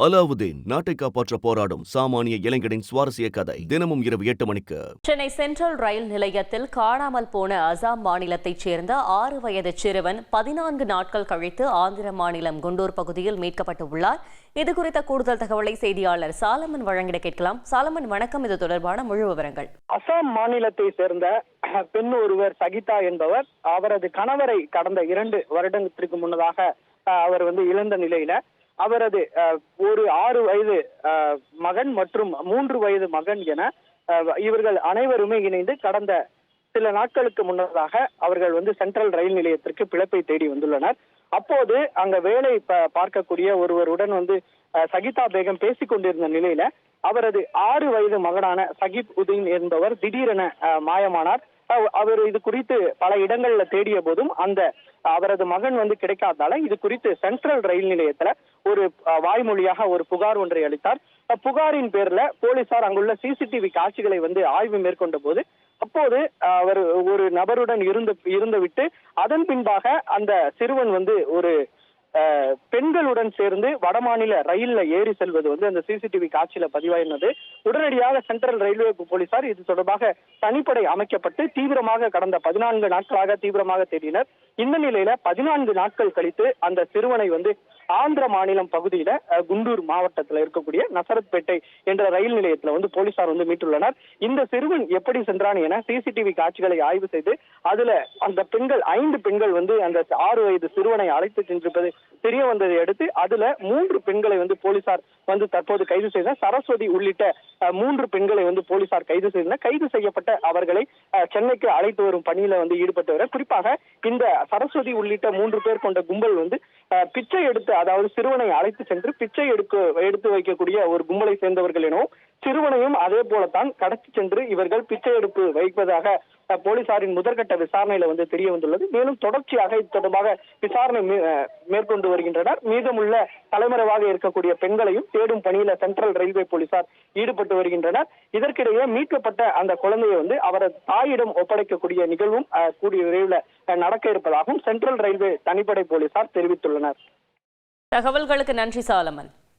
அலாவுதீன் நாட்டை காப்பாற்ற போராடும் சாமானிய இளைஞனின் சுவாரஸ்ய கதை தினமும் இரவு எட்டு மணிக்கு. சென்னை சென்ட்ரல் ரயில் நிலையத்தில் காணாமல் போன அசாம் மாநிலத்தைச் சேர்ந்த ஆறு வயது சிறுவன் பதினான்கு நாட்கள் கழித்து ஆந்திர மாநிலம் குண்டூர் பகுதியில் மீட்கப்பட்டுள்ளார் இது குறித்த கூடுதல் தகவலை செய்தியாளர் சாலமன் வழங்கிட கேட்கலாம். சாலமன் வணக்கம். இது தொடர்பான முழு விவரங்கள். அசாம் மாநிலத்தை சேர்ந்த பெண் ஒருவர் சகிதா என்பவர் அவரது கணவரை கடந்த இரண்டு வருடத்திற்கு முன்னதாக அஹ், அவர் வந்து இழந்த நிலையில அவரது ஒரு ஆறு வயது மகன் மற்றும் மூன்று வயது மகன் என இவர்கள் அனைவருமே இணைந்து கடந்த சில நாட்களுக்கு முன்னதாக அவர்கள் வந்து சென்ட்ரல் ரயில் நிலையத்திற்கு பிழைப்பை தேடி வந்துள்ளனர். அப்போது அங்க வேலை ப- பார்க்கக்கூடிய ஒருவருடன் வந்து சகிதா பேகம் பேசிக் கொண்டிருந்த நிலையில அவரது ஆறு வயது மகனான சகிப் உதீன் என்பவர் திடீரென மாயமானார். அவர் இது குறித்து பல இடங்கள்ல தேடிய போதும் அந்த அவரது மகன் வந்து கிடைக்காததால இது குறித்து சென்ட்ரல் ரயில் நிலையத்துல ஒரு அஹ், வாய்மொழியாக ஒரு புகார் ஒன்றை அளித்தார். புகாரின் பேர்ல போலீசார் அங்குள்ள சிசிடிவி காட்சிகளை வந்து ஆய்வு மேற்கொண்ட போது அப்போது அஹ், அவர் ஒரு நபருடன் இருந்து இருந்து விட்டு அதன் பின்பாக அந்த சிறுவன் வந்து ஒரு பெண்களுடன் சேர்ந்து வடமாநில ரயில்ல ஏறி செல்வது வந்து அந்த சிசிடிவி காட்சியில பதிவாயிருந்தது உடனடியாக சென்ட்ரல் ரயில்வே போலீசார் இது தொடர்பாக தனிப்படை அமைக்கப்பட்டு தீவிரமாக கடந்த பதினான்கு நாட்களாக தீவிரமாக தேடினர். இந்த நிலையில பதினான்கு நாட்கள் கழித்து அந்த சிறுவனை வந்து ஆந்திர மாநிலம் பகுதியில குண்டூர் மாவட்டத்தில் இருக்கக்கூடிய நசரத்பேட்டை என்ற ரயில் நிலையத்துல வந்து போலீசார் வந்து மீட்டுள்ளனர். இந்த சிறுவன் எப்படி சென்றான் என சிசிடிவி காட்சிகளை ஆய்வு செய்து அதுல அந்த பெண்கள் ஐந்து பெண்கள் வந்து அந்த ஆறு வயது சிறுவனை அழைத்து சென்றிருப்பது தெரிய வந்ததை அடுத்து அதுல மூன்று பெண்களை வந்து போலீசார் வந்து தற்போது கைது செய்த சரஸ்வதி உள்ளிட்ட மூன்று பெண்களை வந்து போலீசார் கைது செய்தனர். கைது செய்யப்பட்ட அவர்களை சென்னைக்கு அழைத்து வரும் பணியில வந்து ஈடுபட்டவர் குறிப்பாக இந்த சரஸ்வதி உள்ளிட்ட மூன்று பேர் கொண்ட கும்பல் வந்து பிச்சை எடுத்து அதாவது சிறுவனை அழைத்து சென்று பிச்சை எடுக்க எடுத்து வைக்கக்கூடிய ஒரு கும்பலை சேர்ந்தவர்கள் எனவும் சிறுவனையும் அதே போலத்தான் கடத்தி சென்று இவர்கள் பிச்சை எடுப்பு வைப்பதாக போலீசாரின் முதற்கட்ட விசாரணையில வந்து தெரிய வந்துள்ளது மேலும் தொடர்ச்சியாக இது தொடர்பாக விசாரணை மேற்கொண்டு வருகின்றனர். மீதமுள்ள தலைமறைவாக இருக்கக்கூடிய பெண்களையும் தேடும் பணியில சென்ட்ரல் ரயில்வே போலீசார் ஈடுபட்டு வருகின்றனர். இதற்கிடையே மீட்கப்பட்ட அந்த குழந்தையை வந்து அவரது தாயிடம் ஒப்படைக்கக்கூடிய நிகழ்வும் கூடிய விரைவில் நடக்க இருப்பதாகவும் சென்ட்ரல் ரயில்வே தனிப்படை போலீசார் தெரிவித்துள்ளனர். தகவல்களுக்கு நன்றி சாலமன்.